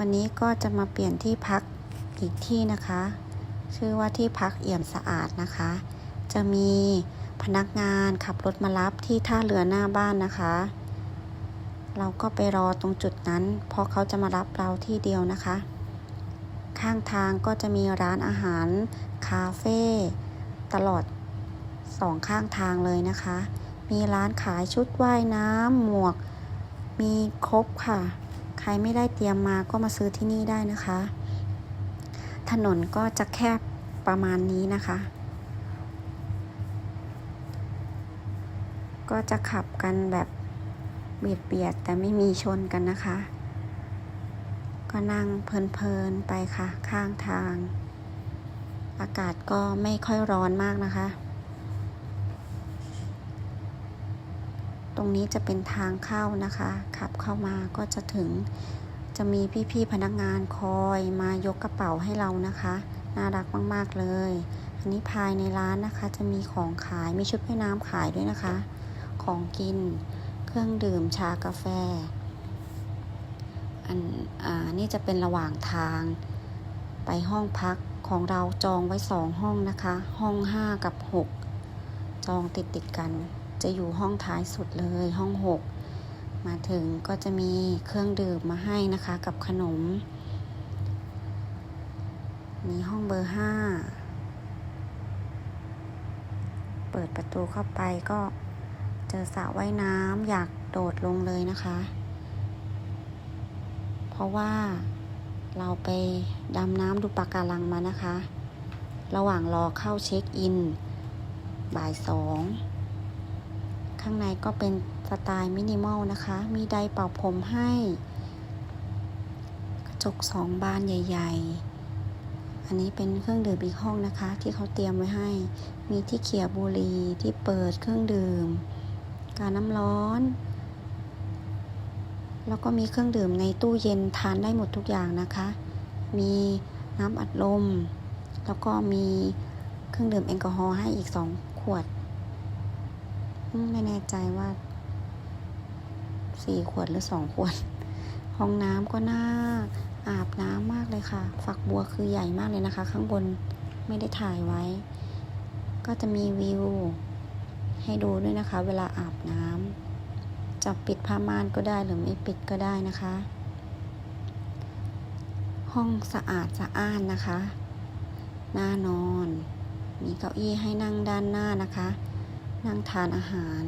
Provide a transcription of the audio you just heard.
วันนี้ก็จะมาเปลี่ยนที่พักอีกที่นะคะ ชื่อว่าที่พักเอี่ยมสะอาดนะคะ จะมีพนักงานขับรถมารับที่ท่าเรือหน้าบ้านนะคะ เราก็ไปรอตรงจุดนั้น เพราะเขาจะมารับเราที่เดียวนะคะ ข้างทางก็จะมีร้านอาหาร คาเฟ่ตลอดสองข้างทางเลยนะคะ มีร้านขายชุดว่ายน้ำหมวก มีครบค่ะ รไม่ได้เตรียมมาก็มาซื้อที่นี่ได้นะคะ ถนนก็จะแคบประมาณนี้นะคะ ก็จะขับกันแบบเบียดเบียดแต่ไม่มีชนกันนะคะ ก็นั่งเพลินๆไปค่ะ ข้างทาง อากาศก็ไม่ค่อยร้อนมากนะคะ ตรงนี้จะเป็นทางเข้านะคะ ขับเข้ามาก็จะถึงจะมีพี่ๆพนักงานคอยมายกกระเป๋าให้เรานะคะ น่ารักมากๆเลย อันนี้ภายในร้านนะคะ จะมีของขายมีชุดว่ายน้ำขายด้วยนะคะ ของกิน เครื่องดื่มชากาแฟ อันอ่านี่จะเป็นระหว่างทาง ไปห้องพักของเราจองไว้สองห้องนะคะ ห้องห้ากับหกจองติดติดกัน จะอยู่ห้องท้ายสุดเลยห้องหกมาถึงก็จะมีเครื่องดื่มมาให้นะคะกับขนม มีห้องเบอร์ห้าเปิดประตูเข้าไปก็เจอสระว่ายน้ำอยากโดดลงเลยนะคะ เพราะว่าเราไปดำน้ำดูปะการังมานะคะ ระหว่างรอเข้าเช็คอิน บ่ายสอง ข้างในก็เป็นสไตล์มินิมอลนะคะ มีไดร์เป่าผมให้ กระจกสองบานใหญ่ ๆ อันนี้เป็นเครื่องดื่มอีกห้องนะคะ ที่เขาเตรียมไว้ให้ มีที่เขี่ยบุหรี่ที่เปิดเครื่องดื่ม การน้ำร้อน แล้วก็มีเครื่องดื่มในตู้เย็นทานได้หมดทุกอย่างนะคะ มีน้ำอัดลม แล้วก็มีเครื่องดื่มแอลกอฮอล์ให้อีกสองขวด ไม่แน่ใจว่าสี่ขวดหรือสองขวด ห้องน้ำก็น่าอาบน้ำมากเลยค่ะ ฝักบัวคือใหญ่มากเลยนะคะ ข้างบนไม่ได้ถ่ายไว้ ก็จะมีวิว ให้ดูด้วยนะคะ เวลาอาบน้ำจะปิดผ้าม่านก็ได้หรือไม่ปิดก็ได้นะคะ ห้องสะอาดสะอ้านนะคะน่านอน มีเก้าอี้ให้นั่งด้านหน้านะคะ นั่งทานอาหาร